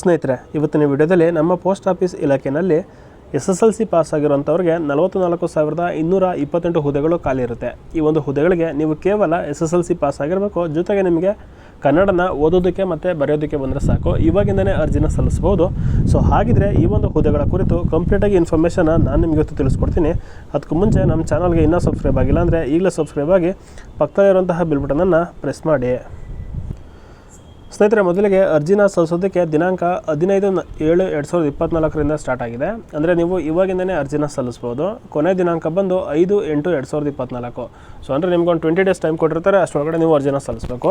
ಸ್ನೇಹಿತರೆ, ಇವತ್ತಿನ ವಿಡಿಯೋದಲ್ಲಿ ನಮ್ಮ ಪೋಸ್ಟ್ ಆಫೀಸ್ ಇಲಾಖೆಯಲ್ಲಿ S S L C pass ಆಗಿರುವಂಥವ್ರಿಗೆ ನಲವತ್ತು ನಾಲ್ಕು ಸಾವಿರದ ಇನ್ನೂರ ಇಪ್ಪತ್ತೆಂಟು ಹುದ್ದೆಗಳು ಖಾಲಿ ಇರುತ್ತೆ. ಈ ಒಂದು ಹುದ್ದೆಗಳಿಗೆ ನೀವು ಕೇವಲ S S L C pass ಆಗಿರಬೇಕು ಜೊತೆಗೆ ನಿಮಗೆ ಕನ್ನಡನ ಓದೋದಕ್ಕೆ ಮತ್ತು ಬರೆಯೋದಕ್ಕೆ ಬಂದರೆ ಸಾಕು. ಇವಾಗಿಂದನೇ ಅರ್ಜಿನ ಸಲ್ಲಿಸ್ಬೋದು ಸೊ, ಹಾಗಿದ್ರೆ ಈ ಒಂದು ಹುದ್ದೆಗಳ ಕುರಿತು ಕಂಪ್ಲೀಟಾಗಿ ಇನ್ಫಾರ್ಮೇಷನ್ ನಾನು ನಿಮಗೆ ಇವತ್ತು ತಿಳಿಸ್ಕೊಡ್ತೀನಿ. ಅದಕ್ಕೂ ಮುಂಚೆ ನಮ್ಮ ಚಾನಲ್ಗೆ ಇನ್ನೂ ಸಬ್ಸ್ಕ್ರೈಬ್ ಆಗಿಲ್ಲ ಅಂದರೆ ಈಗಲೇ ಸಬ್ಸ್ಕ್ರೈಬ್ ಆಗಿ ಪಕ್ಕದಲ್ಲಿರುವಂತಹ ಬಿಲ್ ಬಟನನ್ನು ಪ್ರೆಸ್ ಮಾಡಿ. ಸ್ನೇಹಿತರೆ, ಮೊದಲಿಗೆ ಅರ್ಜಿನ ಸಲ್ಲಿಸೋದಕ್ಕೆ ದಿನಾಂಕ ಹದಿನೈದು ಏಳು ಎರಡು ಸಾವಿರದ ಇಪ್ಪತ್ನಾಲ್ಕರಿಂದ ಸ್ಟಾರ್ಟ್ ಆಗಿದೆ. ಅಂದರೆ ನೀವು ಇವಾಗಿಂದನೇ ಅರ್ಜಿನ ಸಲ್ಲಿಸ್ಬೋದು. ಕೊನೆ ದಿನಾಂಕ ಬಂದು ಐದು ಎಂಟು ಎರಡು ಸಾವಿರದ ಇಪ್ಪತ್ನಾಲ್ಕು. ಸೊ ಅಂದರೆ ನಿಮ್ಗೊಂದು ಟ್ವೆಂಟಿ ಡೇಸ್ ಟೈಮ್ ಕೊಟ್ಟಿರ್ತಾರೆ, ಅಷ್ಟರೊಳಗಡೆ ನೀವು ಅರ್ಜಿನ ಸಲ್ಲಿಸಬೇಕು.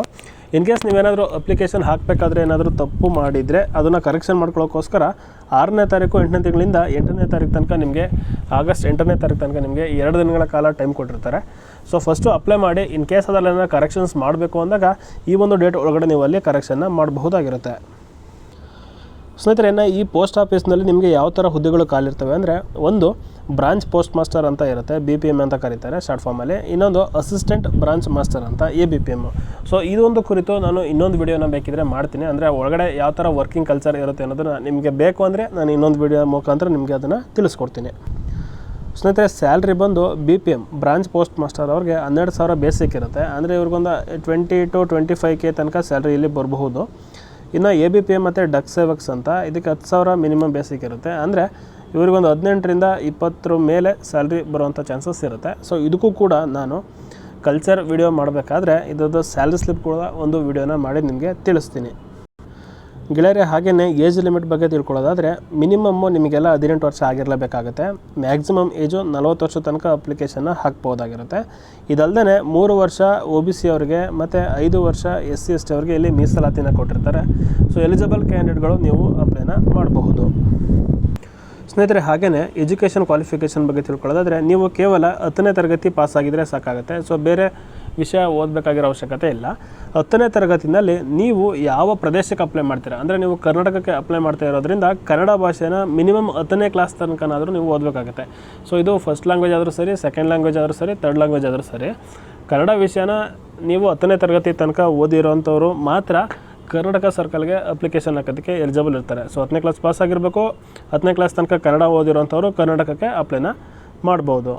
ಇನ್ ಕೇಸ್ ನೀವೇನಾದರೂ ಅಪ್ಲಿಕೇಶನ್ ಹಾಕಬೇಕಾದ್ರೆ ಏನಾದರೂ ತಪ್ಪು ಮಾಡಿದರೆ, ಅದನ್ನು ಕರೆಕ್ಷನ್ ಮಾಡ್ಕೊಳ್ಳೋಕ್ಕೋಸ್ಕರ ಆರನೇ ತಾರೀಕು, ಎಂಟನೇ ತಿಂಗಳಿಂದ ಎಂಟನೇ ತಾರೀಕು ತನಕ ನಿಮಗೆ ಆಗಸ್ಟ್ ಎಂಟನೇ ತಾರೀಕು ತನಕ ನಿಮಗೆ ಎರಡು ದಿನಗಳ ಕಾಲ ಟೈಮ್ ಕೊಟ್ಟಿರ್ತಾರೆ. ಸೊ ಫಸ್ಟು ಅಪ್ಲೈ ಮಾಡಿ ಇನ್ ಕೇಸ್ ಅದರಲ್ಲಿ ಕರೆಕ್ಷನ್ಸ್ ಮಾಡಬೇಕು ಅಂದಾಗ ಈ ಒಂದು ಡೇಟ್ ಒಳಗಡೆ ನೀವು ಅಲ್ಲಿ ಕರೆಕ್ಷನ್ನ ಮಾಡಬಹುದಾಗಿರುತ್ತೆ. ಸ್ನೇಹಿತರೆ ಈ ಪೋಸ್ಟ್ ಆಫೀಸ್ನಲ್ಲಿ ನಿಮಗೆ ಯಾವ ಥರ ಹುದ್ದೆಗಳು ಕಾಲಿರ್ತವೆ ಅಂದರೆ, ಒಂದು ಬ್ರಾಂಚ್ ಪೋಸ್ಟ್ ಮಾಸ್ಟರ್ ಅಂತ ಇರುತ್ತೆ ಬಿ ಪಿ ಎಂ ಅಂತ ಕರೀತಾರೆ ಶಾರ್ಟ್ ಫಾರ್ಮಲ್ಲಿ ಇನ್ನೊಂದು ಅಸಿಸ್ಟೆಂಟ್ ಬ್ರಾಂಚ್ ಮಾಸ್ಟರ್ ಅಂತ A B P M so ಇದೊಂದು ಕುರಿತು ನಾನು ಇನ್ನೊಂದು ವಿಡಿಯೋನ ಬೇಕಿದ್ರೆ ಮಾಡ್ತೀನಿ. ಅಂದರೆ, ಒಳಗಡೆ ಯಾವ ಥರ ವರ್ಕಿಂಗ್ ಕಲ್ಚರ್ ಇರುತ್ತೆ ಅನ್ನೋದನ್ನು ನಿಮಗೆ ಬೇಕು ಅಂದರೆ ನಾನು ಇನ್ನೊಂದು ವಿಡಿಯೋ ಮುಖಾಂತರ ನಿಮಗೆ ಅದನ್ನು ತಿಳಿಸ್ಕೊಡ್ತೀನಿ. ಸ್ನೇಹಿತರೆ, ಸ್ಯಾಲ್ರಿ ಬಂದು B P M branch post master ಅವ್ರಿಗೆ ಹನ್ನೆರಡು ಸಾವಿರ ಬೇಸಿಕ್ ಇರುತ್ತೆ. ಅಂದರೆ ಇವ್ರಿಗೊಂದು twenty to twenty five K ತನಕ ಸ್ಯಾಲ್ರಿ ಇಲ್ಲಿ ಬರಬಹುದು. ಇನ್ನು ಎ ಬಿ ಪಿ ಎಂ ಮತ್ತು ಡಕ್ ಸೇವಕ್ಸ್ ಅಂತ ಇದಕ್ಕೆ ಹತ್ತು ಸಾವಿರ ಮಿನಿಮಮ್ ಬೇಸಿಕ್ ಇರುತ್ತೆ. ಅಂದರೆ ಇವ್ರಿಗೊಂದು ಹದಿನೆಂಟರಿಂದ ಇಪ್ಪತ್ತರ ಮೇಲೆ ಸ್ಯಾಲ್ರಿ ಬರುವಂಥ ಚಾನ್ಸಸ್ ಇರುತ್ತೆ. ಸೊ ಇದಕ್ಕೂ ಕೂಡ ನಾನು ಕಲ್ಚರ್ ವಿಡಿಯೋ ಮಾಡಬೇಕಾದ್ರೆ ಇದರದ್ದು ಸ್ಯಾಲ್ರಿ ಸ್ಲಿಪ್ ಕೂಡ ಒಂದು ವಿಡಿಯೋನ ಮಾಡಿ ನಿಮಗೆ ತಿಳಿಸ್ತೀನಿ. ಗೆಳೆಯರೆ ಹಾಗೆಯೇ ಏಜ್ ಲಿಮಿಟ್ ಬಗ್ಗೆ ತಿಳ್ಕೊಳ್ಳೋದಾದರೆ ಮಿನಿಮಮ್ಮು ನಿಮಗೆಲ್ಲ ಹದಿನೆಂಟು ವರ್ಷ ಆಗಿರಲೇಬೇಕಾಗುತ್ತೆ. ಮ್ಯಾಕ್ಸಿಮಮ್ ಏಜು ನಲವತ್ತು ವರ್ಷ ತನಕ ಅಪ್ಲಿಕೇಶನ್ನ ಹಾಕ್ಬೋದಾಗಿರುತ್ತೆ. ಇದಲ್ಲದೆ ಮೂರು ವರ್ಷ ಒ ಬಿ ಸಿ ಅವರಿಗೆ ಮತ್ತು ಐದು ವರ್ಷ ಎಸ್ ಸಿ ಎಸ್ ಟಿ ಅವರಿಗೆ ಇಲ್ಲಿ ಮೀಸಲಾತಿನ ಕೊಟ್ಟಿರ್ತಾರೆ. ಸೊ ಎಲಿಜಿಬಲ್ ಕ್ಯಾಂಡಿಡೇಟ್ಗಳು ನೀವು ಅಪ್ಲೈನ ಮಾಡಬಹುದು. ಸ್ನೇಹಿತರೆ ಹಾಗೆಯೇ ಎಜುಕೇಷನ್ ಕ್ವಾಲಿಫಿಕೇಷನ್ ಬಗ್ಗೆ ತಿಳ್ಕೊಳ್ಳೋದಾದರೆ, ನೀವು ಕೇವಲ ಹತ್ತನೇ ತರಗತಿ ಪಾಸ್ ಆಗಿದ್ರೆ ಸಾಕಾಗುತ್ತೆ. ಸೊ ಬೇರೆ ವಿಷಯ ಓದಬೇಕಾಗಿರೋ ಅವಶ್ಯಕತೆ ಇಲ್ಲ. ಹತ್ತನೇ ತರಗತಿನಲ್ಲಿ ನೀವು ಯಾವ ಪ್ರದೇಶಕ್ಕೆ ಅಪ್ಲೈ ಮಾಡ್ತೀರಾ? ಅಂದರೆ ನೀವು ಕರ್ನಾಟಕಕ್ಕೆ ಅಪ್ಲೈ ಮಾಡ್ತಾ ಇರೋದ್ರಿಂದ ಕನ್ನಡ ಭಾಷೆನ ಮಿನಿಮಮ್ ಹತ್ತನೇ ಕ್ಲಾಸ್ ತನಕನಾದರೂ ನೀವು ಓದಬೇಕಾಗುತ್ತೆ. ಸೊ ಇದು ಫಸ್ಟ್ ಲ್ಯಾಂಗ್ವೇಜ್ ಆದರೂ ಸರಿ ಸೆಕೆಂಡ್ ಲ್ಯಾಂಗ್ವೇಜ್ ಆದರೂ ಸರಿ ತರ್ಡ್ ಲ್ಯಾಂಗ್ವೇಜ್ ಆದರೂ ಸರಿ. ಕನ್ನಡ ವಿಷಯನ ನೀವು ಹತ್ತನೇ ತರಗತಿ ತನಕ ಓದಿರೋಂಥವ್ರು ಮಾತ್ರ ಕರ್ನಾಟಕ ಸರ್ಕಲ್ಗೆ ಅಪ್ಲಿಕೇಶನ್ ಹಾಕೋದಕ್ಕೆ ಎಲಿಜಿಬಲ್ ಇರ್ತಾರೆ. ಸೊ ಹತ್ತನೇ ಕ್ಲಾಸ್ ಪಾಸ್ ಆಗಿರಬೇಕು. ಹತ್ತನೇ ಕ್ಲಾಸ್ ತನಕ ಕನ್ನಡ ಓದಿರೋಂಥವ್ರು ಕರ್ನಾಟಕಕ್ಕೆ ಅಪ್ಲೈನ ಮಾಡ್ಬೋದು.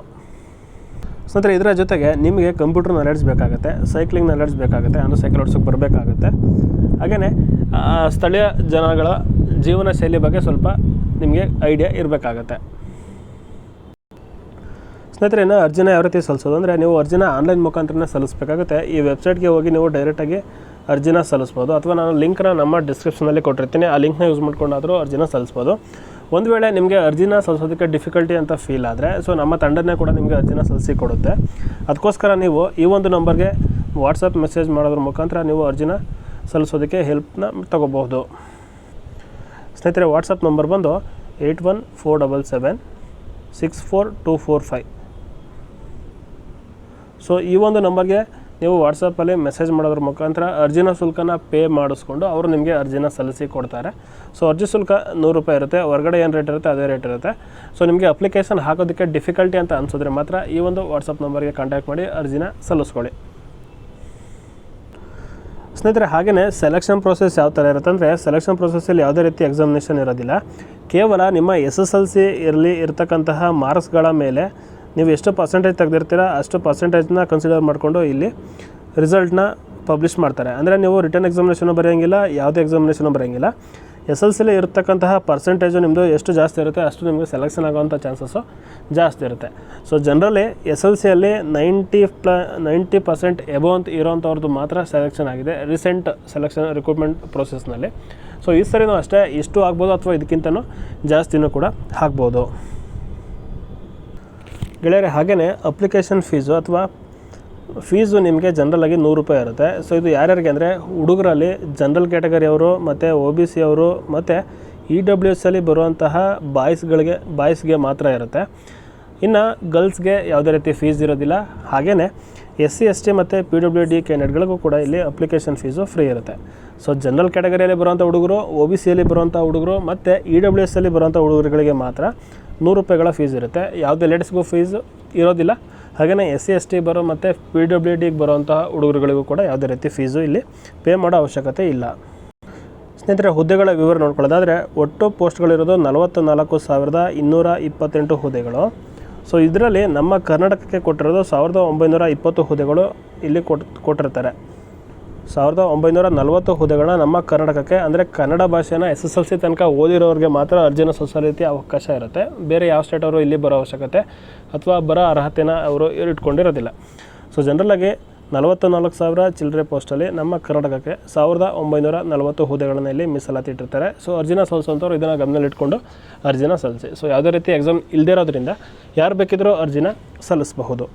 ಸ್ನೇಹಿತರೆ, ಇದರ ಜೊತೆಗೆ ನಿಮಗೆ ಕಂಪ್ಯೂಟರ್ ನಾಲೆಡ್ಜ್ ಬೇಕಾಗುತ್ತೆ ಸೈಕ್ಲಿಂಗ್ ನಾಲೆಡ್ಜ್ ಬೇಕಾಗುತ್ತೆ, ಅಂದರೆ ಸೈಕಲ್ ಓಡಿಸೋಕೆ ಬರಬೇಕಾಗುತ್ತೆ. ಹಾಗೆಯೇ ಸ್ಥಳೀಯ ಜನಗಳ ಜೀವನ ಶೈಲಿ ಬಗ್ಗೆ ಸ್ವಲ್ಪ ನಿಮಗೆ ಐಡಿಯಾ ಇರಬೇಕಾಗತ್ತೆ. ಸ್ನೇಹಿತರೆ, ಇನ್ನು ಅರ್ಜಿನ ಯಾವ ರೀತಿ ಸಲ್ಲಿಸೋದು? ಅಂದರೆ ನೀವು ಅರ್ಜಿನ ಆನ್ಲೈನ್ ಮುಖಾಂತರನೇ ಸಲ್ಲಿಸಬೇಕಾಗುತ್ತೆ. ಈ ವೆಬ್ಸೈಟ್ಗೆ ಹೋಗಿ ನೀವು ಡೈರೆಕ್ಟಾಗಿ ಅರ್ಜಿನ ಸಲ್ಲಿಸ್ಬೋದು. ಅಥವಾ ನಾನು ಲಿಂಕ್ನ ನಮ್ಮ ಡಿಸ್ಕ್ರಿಪ್ಷನಲ್ಲಿ ಕೊಟ್ಟಿರ್ತೀನಿ. ಆ ಲಿಂಕ್ನ ಯೂಸ್ ಮಾಡ್ಕೊಂಡಾದರೂ ಅರ್ಜಿನ ಸಲ್ಲಿಸ್ಬೋದು. ಒಂದು ವೇಳೆ ನಿಮಗೆ ಅರ್ಜಿನ ಸಲ್ಲಿಸೋದಕ್ಕೆ ಡಿಫಿಕಲ್ಟಿ ಅಂತ ಫೀಲ್ ಆದರೆ ಸೊ ನಮ್ಮ ತಂಡನೇ ಕೂಡ ನಿಮಗೆ ಅರ್ಜಿನ ಸಲ್ಲಿಸಿ ಕೊಡುತ್ತೆ. ಅದಕ್ಕೋಸ್ಕರ ನೀವು ಈ ಒಂದು ನಂಬರ್ಗೆ ವಾಟ್ಸಪ್ ಮೆಸೇಜ್ ಮಾಡೋದ್ರ ಮುಖಾಂತರ ನೀವು ಅರ್ಜಿನ ಸಲ್ಲಿಸೋದಕ್ಕೆ ಹೆಲ್ಪ್ನ ತಗೋಬಹುದು. ಸ್ನೇಹಿತರೆ ವಾಟ್ಸಪ್ ನಂಬರ್ ಬಂದು eight one four double seven six four two four five so ಈ ಒಂದು ನಂಬರ್ಗೆ ನೀವು ವಾಟ್ಸಪ್ಪಲ್ಲಿ ಮೆಸೇಜ್ ಮಾಡೋದ್ರ ಮುಖಾಂತರ ಅರ್ಜಿನ ಶುಲ್ಕನ ಪೇ ಮಾಡಿಸ್ಕೊಂಡು ಅವರು ನಿಮಗೆ ಅರ್ಜಿನ ಸಲ್ಲಿಸಿ ಕೊಡ್ತಾರೆ. ಸೊ ಅರ್ಜಿ ಶುಲ್ಕ ನೂರು ರೂಪಾಯಿ ಇರುತ್ತೆ, ಹೊರಗಡೆ ಏನು ರೇಟ್ ಇರುತ್ತೆ ಅದೇ ರೇಟ್ ಇರುತ್ತೆ. ಸೊ ನಿಮಗೆ ಅಪ್ಲಿಕೇಶನ್ ಹಾಕೋದಕ್ಕೆ ಡಿಫಿಕಲ್ಟಿ ಅಂತ ಅನಿಸಿದ್ರೆ ಮಾತ್ರ ಈ ಒಂದು ವಾಟ್ಸಪ್ ನಂಬರ್ಗೆ ಕಾಂಟ್ಯಾಕ್ಟ್ ಮಾಡಿ ಅರ್ಜಿನ ಸಲ್ಲಿಸ್ಕೊಳ್ಳಿ. ಸ್ನೇಹಿತರೆ ಹಾಗೆಯೇ ಸೆಲೆಕ್ಷನ್ ಪ್ರೋಸೆಸ್ ಯಾವ ಥರ ಇರುತ್ತೆ ಅಂದರೆ ಸೆಲೆಕ್ಷನ್ ಪ್ರೊಸೆಸ್ಸಲ್ಲಿ ಯಾವುದೇ ರೀತಿ ಎಕ್ಸಾಮಿನೇಷನ್ ಇರೋದಿಲ್ಲ. ಕೇವಲ ನಿಮ್ಮ ಎಸ್ ಎಸ್ ಎಲ್ ಸಿ ಇರಲಿ ಇರತಕ್ಕಂತಹ ಮಾರ್ಕ್ಸ್ಗಳ ಮೇಲೆ ನೀವು ಎಷ್ಟು ಪರ್ಸೆಂಟೇಜ್ ತೆಗೆದಿರ್ತೀರ, ಅಷ್ಟು ಪರ್ಸೆಂಟೇಜ್ನ ಕನ್ಸಿಡರ್ ಮಾಡಿಕೊಂಡು ಇಲ್ಲಿ ರಿಸಲ್ಟ್ನ ಪಬ್ಲಿಷ್ ಮಾಡ್ತಾರೆ. ಅಂದರೆ ನೀವು ರಿಟರ್ನ್ ಎಕ್ಸಾಮಿನೇಷನು ಬರೆಯೋಂಗಿಲ್ಲ, ಯಾವುದೇ ಎಕ್ಸಾಮಿನೇಷನು ಬರೆಯೋಂಗಿಲ್ಲ. ಎಸ್ ಎಲ್ ಸಿಲಿ ಇರತಕ್ಕಂತಹ ಪರ್ಸೆಂಟೇಜು ನಿಮ್ಮದು ಎಷ್ಟು ಜಾಸ್ತಿ ಇರುತ್ತೆ, ಅಷ್ಟು ನಿಮಗೆ ಸೆಲೆಕ್ಷನ್ ಆಗೋವಂಥ ಚಾನ್ಸಸ್ಸು ಜಾಸ್ತಿ ಇರುತ್ತೆ. ಸೊ ಜನರಲಿ ಎಸ್ ಎಲ್ ಸಿಯಲ್ಲಿ ninety plus ninety percent above ಅಂತ ಇರೋವಂಥವ್ರದ್ದು ಮಾತ್ರ ಸೆಲೆಕ್ಷನ್ ಆಗಿದೆ ರೀಸೆಂಟ್ ಸೆಲೆಕ್ಷನ್ ರಿಕ್ರೂಟ್ಮೆಂಟ್ ಪ್ರೊಸೆಸ್ನಲ್ಲಿ ಸೊ ಈ ಸರಿನೂ ಅಷ್ಟೇ, ಇಷ್ಟು ಆಗ್ಬೋದು ಅಥವಾ ಇದಕ್ಕಿಂತನೂ ಜಾಸ್ತಿನೂ ಕೂಡ ಆಗ್ಬೋದು. ಗೆಳೆಯರೆ ಹಾಗೆಯೇ ಅಪ್ಲಿಕೇಶನ್ ಫೀಸು ಅಥವಾ ಫೀಸು ನಿಮಗೆ ಜನರಲಾಗಿ ನೂರು ರೂಪಾಯಿ ಇರುತ್ತೆ. ಸೊ ಇದು ಯಾರ್ಯಾರಿಗೆ ಅಂದರೆ ಹುಡುಗರಲ್ಲಿ ಜನರಲ್ ಕ್ಯಾಟಗರಿಯವರು ಮತ್ತು ಒ ಬಿ ಸಿ ಅವರು, ಮತ್ತು ಇ ಡಬ್ಲ್ಯೂ ಎಸ್ ಅಲ್ಲಿ ಬರುವಂತಹ ಬಾಯ್ಸ್ಗಳಿಗೆ ಬಾಯ್ಸ್ಗೆ ಮಾತ್ರ ಇರುತ್ತೆ. ಇನ್ನು ಗರ್ಲ್ಸ್ಗೆ ಯಾವುದೇ ರೀತಿ ಫೀಸ್ ಇರೋದಿಲ್ಲ. ಹಾಗೆಯೇ ಎಸ್ ಸಿ ಎಸ್ ಟಿ ಮತ್ತು ಪಿ ಡಬ್ಲ್ಯೂ ಡಿ ಕ್ಯಾಂಡಿಡೇಟ್ಗಳಿಗೂ ಕೂಡ ಇಲ್ಲಿ ಅಪ್ಲಿಕೇಶನ್ ಫೀಸು ಫ್ರೀ ಇರುತ್ತೆ. ಸೊ ಜನರಲ್ ಕ್ಯಾಟಗರಿಯಲ್ಲಿ ಬರುವಂಥ ಹುಡುಗರು ಒ ಬಿ ಸಿಯಲ್ಲಿ ಬರುವಂಥ ಹುಡುಗರು, ಮತ್ತು ಇ ಡಬ್ಲ್ಯೂ ಎಸ್ ಅಲ್ಲಿ ಬರುವಂಥ ಹುಡುಗರುಗಳಿಗೆ ಮಾತ್ರ ನೂರು ರೂಪಾಯಿಗಳ ಫೀಸ್ ಇರುತ್ತೆ. ಯಾವುದೇ ಲೇಡೀಸ್ಗೂ ಫೀಸ್ ಇರೋದಿಲ್ಲ. ಹಾಗೆಯೇ ಎಸ್ ಸಿ ಎಸ್ ಟಿ ಬರೋ ಮತ್ತು ಪಿ ಡಬ್ಲ್ಯೂ ಡಿಗೆ ಬರೋವಂತಹ ಹುಡುಗರುಗಳಿಗೂ ಕೂಡ ಯಾವುದೇ ರೀತಿ ಫೀಸು ಇಲ್ಲಿ ಪೇ ಮಾಡೋ ಅವಶ್ಯಕತೆ ಇಲ್ಲ. ಸ್ನೇಹಿತರೆ, ಹುದ್ದೆಗಳ ವಿವರ ನೋಡ್ಕೊಳ್ಳೋದಾದರೆ, ಒಟ್ಟು ಪೋಸ್ಟ್ಗಳಿರೋದು ನಲವತ್ತು ನಾಲ್ಕು ಸಾವಿರದ ಇನ್ನೂರ ಇಪ್ಪತ್ತೆಂಟು ಹುದ್ದೆಗಳು. ಸೊ ಇದರಲ್ಲಿ ನಮ್ಮ ಕರ್ನಾಟಕಕ್ಕೆ ಕೊಟ್ಟಿರೋದು ಸಾವಿರದ ಒಂಬೈನೂರ ಇಪ್ಪತ್ತು ಹುದ್ದೆಗಳು ಇಲ್ಲಿ ಕೊಟ್, ಕೊಟ್ಟಿರ್ತಾರೆ. ಸಾವಿರದ ಒಂಬೈನೂರ ನಲವತ್ತು ಹುದ್ದೆಗಳನ್ನ ನಮ್ಮ ಕರ್ನಾಟಕಕ್ಕೆ, ಅಂದರೆ ಕನ್ನಡ ಭಾಷೆನ ಎಸ್ ಎಸ್ ಎಲ್ ಸಿ ತನಕ ಓದಿರೋರಿಗೆ ಮಾತ್ರ ಅರ್ಜಿನ ಸಲ್ಲಿಸೋ ಅವಕಾಶ ಇರುತ್ತೆ. ಬೇರೆ ಯಾವ ಸ್ಟೇಟ್ ಅವರು ಇಲ್ಲಿ ಬರೋ ಅವಶ್ಯಕತೆ ಅಥವಾ ಬರೋ ಅರ್ಹತೆನ ಅವರು ಇಟ್ಕೊಂಡಿರೋದಿಲ್ಲ. ಸೊ ಜನರಲಾಗಿ ನಲವತ್ತು ನಾಲ್ಕು ಸಾವಿರ ಚಿಲ್ಲರೆ ಪೋಸ್ಟಲ್ಲಿ ನಮ್ಮ ಕರ್ನಾಟಕಕ್ಕೆ ಸಾವಿರದ ಒಂಬೈನೂರ ನಲವತ್ತು ಹುದ್ದೆಗಳನ್ನ ಇಲ್ಲಿ ಮೀಸಲಾತಿ ಇಟ್ಟಿರ್ತಾರೆ. ಸೊ ಅರ್ಜಿನ ಸಲ್ಲಿಸುವಂಥವ್ರು ಇದನ್ನು ಗಮನದಲ್ಲಿಟ್ಕೊಂಡು ಅರ್ಜಿನ ಸಲ್ಲಿಸಿ. ಸೊ ಯಾವುದೇ ರೀತಿ ಎಕ್ಸಾಮ್ ಇಲ್ಲದೇ ಇರೋದ್ರಿಂದ ಯಾರು ಬೇಕಿದ್ರೂ ಅರ್ಜಿನ ಸಲ್ಲಿಸಬಹುದು.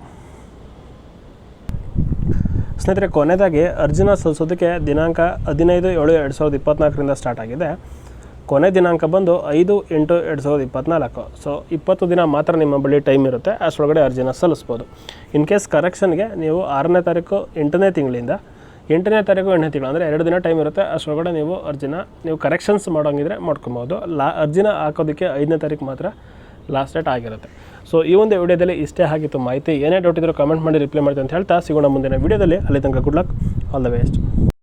ಸ್ನೇಹಿತರೆ ಕೊನೆಯದಾಗಿ ಅರ್ಜಿನ ಸಲ್ಲಿಸೋದಕ್ಕೆ ದಿನಾಂಕ ಹದಿನೈದು ಏಳು ಎರಡು ಸಾವಿರದ ಇಪ್ಪತ್ನಾಲ್ಕರಿಂದ ಸ್ಟಾರ್ಟ್ ಆಗಿದೆ. ಕೊನೆ ದಿನಾಂಕ ಬಂದು ಐದು ಎಂಟು ಎರಡು ಸಾವಿರದ ಇಪ್ಪತ್ನಾಲ್ಕು. ಸೊ ಇಪ್ಪತ್ತು ದಿನ ಮಾತ್ರ ನಿಮ್ಮ ಬಳಿ ಟೈಮ್ ಇರುತ್ತೆ. ಅಷ್ಟರೊಳಗಡೆ ಅರ್ಜಿನ ಸಲ್ಲಿಸ್ಬೋದು. ಇನ್ ಕೇಸ್ ಕರೆಕ್ಷನ್ಗೆ ನೀವು ಆರನೇ ತಾರೀಕು ಎಂಟನೇ ತಿಂಗಳಿಂದ, ಎಂಟನೇ ತಾರೀಕು ಎಂಟನೇ ತಿಂಗಳು ಅಂದರೆ ಎರಡು ದಿನ ಟೈಮ್ ಇರುತ್ತೆ. ಅಷ್ಟರೊಳಗಡೆ ನೀವು ಅರ್ಜಿನ, ನೀವು ಕರೆಕ್ಷನ್ಸ್ ಮಾಡೋಂಗಿದ್ರೆ ಮಾಡ್ಕೊಬೋದು. ಲಾ, ಅರ್ಜಿನ ಹಾಕೋದಕ್ಕೆ ಐದನೇ ತಾರೀಕು ಮಾತ್ರ ಲಾಸ್ಟ್ ಡೇಟ್ ಆಗಿರುತ್ತೆ. ಸೊ ಈ ಒಂದು ವಿಡಿಯೋದಲ್ಲಿ ಇಷ್ಟೇ ಆಗಿತ್ತು ಮಾಹಿತಿ, ಏನೇ ಡೌಟ್ ಇದ್ದರೂ ಕಮೆಂಟ್ ಮಾಡಿ ರಿಪ್ಲೈ ಮಾಡ್ತೀನಿ ಅಂತ ಹೇಳ್ತಾ ಸಿಗೋಣ ಮುಂದಿನ ವಿಡಿಯೋದಲ್ಲಿ. ಅಲ್ಲಿ ತನಕ good luck all the best